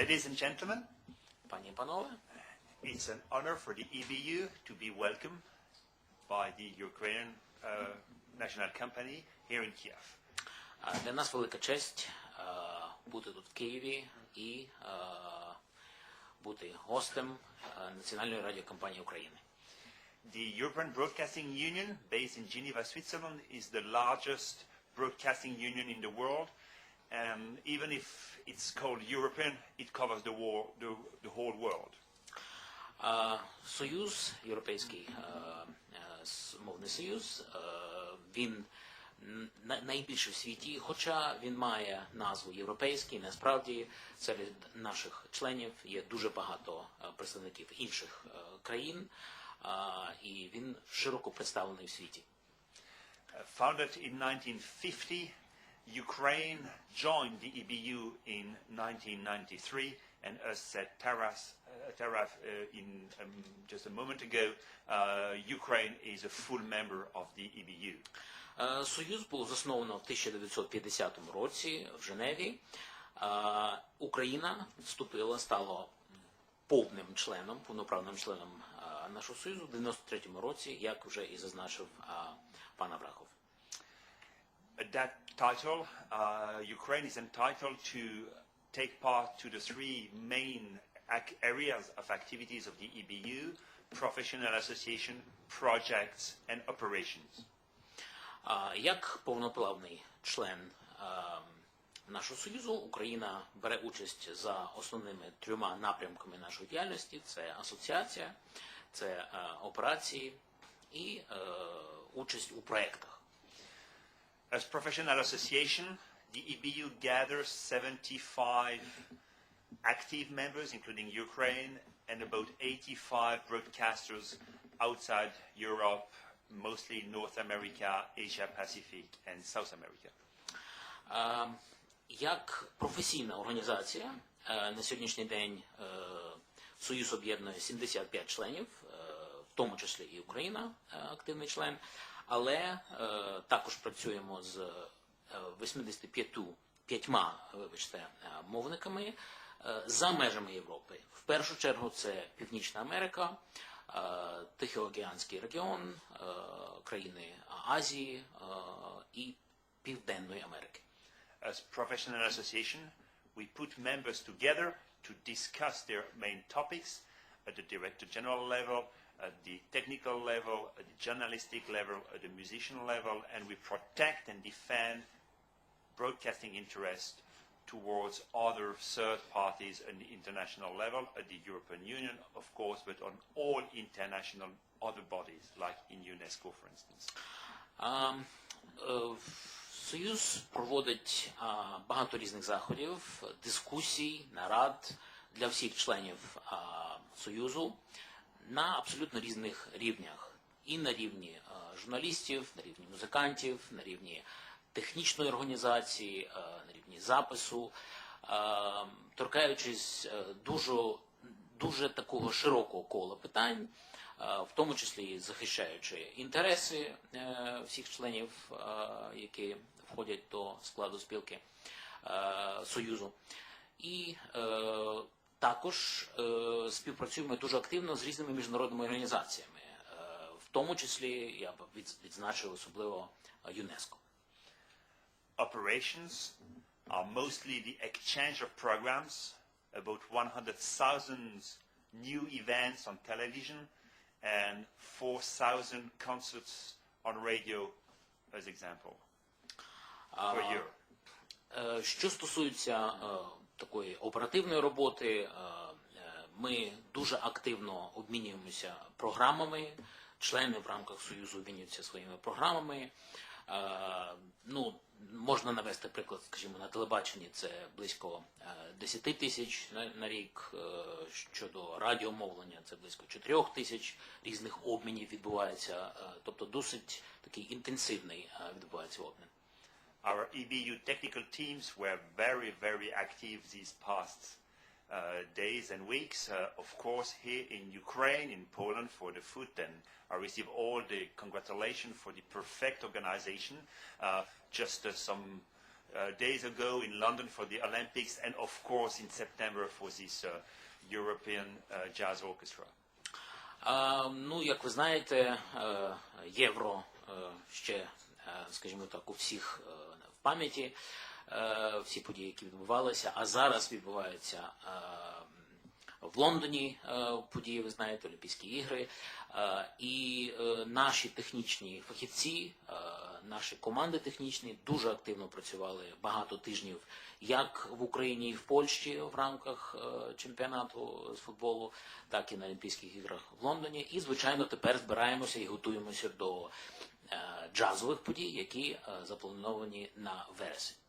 Ladies and gentlemen, Пані і панове, it's an honor for the EBU to be welcomed by the Ukrainian uh, national company here in Kiev. а, для нас велика честь е, бути тут в Києві і е, бути гостем е, Національної радіокомпанії України. The European Broadcasting Union, based in Geneva, Switzerland, is the largest broadcasting union in the world. And even if it's called European, it covers the, war, the, the whole world. Союз, Європейський с- мовний союз, він на- найбільший в світі, хоча він має назву європейський, насправді серед наших членів є дуже багато представників інших країн, і він широко представлений в світі. Uh, founded in 1950, Ukraine joined the EBU in 1993, and as said Taras, uh, Taraf uh, in um, just a moment ago, uh, Ukraine is a full member of the EBU. Е, Союз був засновано в 1950 році в Женеві. Е, Україна вступила, стала повним членом, повноправним членом е, нашого союзу в 93-му році, як вже і зазначив пан Аврахов. At that title, uh, Ukraine is entitled to take part to the three main areas of activities of the EBU, professional association, projects, and operations. Як повноправний член е, нашого союзу, Україна бере участь за основними трьома напрямками нашої діяльності: це асоціація, це е, операції і е, участь у проєктах. As professional association, the EBU gathers 75 active members, including Ukraine, and about 85 broadcasters outside Europe, mostly North America, Asia Pacific, and South America. Е, Як професійна організація е, на сьогоднішній день е, Союз об'єднує 75 членів, е, в тому числі і Україна е, активний член, Але е, також працюємо з е, 85 п'ятьма, вибачте, е, мовниками е, за межами Європи. В першу чергу це Північна Америка, е, Тихоокеанський регіон, е, країни Азії е, і Південної Америки. As professional association, we put members together to discuss their main topics at the director general level, at the technical level, at the journalistic level, at the musician level, and we protect and defend broadcasting interest towards other third parties at the international level, at the European Union, of course, but on all international other bodies, like in UNESCO, for instance. А, е, Союз проводить а, багато різних заходів, дискусій, нарад для всіх членів а, Союзу На абсолютно різних рівнях. І на рівні журналістів, на рівні музикантів, на рівні технічної організації, на рівні запису, торкаючись е, дуже, дуже такого широкого кола питань, е, в тому числі захищаючи інтереси е, всіх членів, е, які входять до складу спілки е, Союзу. І е, також е, співпрацюємо дуже активно з різними міжнародними організаціями, е, в тому числі я б від- відзначив особливо е, ЮНЕСКО. operations are mostly the exchange of programs, about 100,000 new events on television and 4,000 concerts on radio, as example, per year. Е, Що стосується е, такої оперативної роботи, е, е, ми дуже активно обмінюємося програмами. Члени в рамках Союзу обмінюються своїми програмами. Е, Ну, можна навести приклад, скажімо, на телебаченні це близько е, 10 тисяч на, рік. Щодо радіомовлення це близько 4 тисяч різних обмінів відбувається. Тобто досить такий інтенсивний відбувається обмін. Our EBU technical teams were very, very active these past uh, days and weeks. Uh, of course, here in Ukraine, in Poland, for the foot, and I receive all the congratulations for the perfect organization. Uh, just uh, some uh, days ago in London for the Olympics, and of course in September for this uh, European uh, Jazz Orchestra. А, ну, як ви знаєте, е, євро е, ще, е, скажімо так, у всіх е, в пам'яті, е, всі події, які відбувалися, а зараз відбуваються е, в Лондоні е, події, ви знаєте, Олімпійські ігри. І наші технічні фахівці, наші команди технічні дуже активно працювали багато тижнів як в Україні і в Польщі в рамках е, чемпіонату з футболу, так і на Олімпійських іграх в Лондоні. І, звичайно, тепер збираємося і готуємося до е, джазових подій, які е, заплановані на вересень.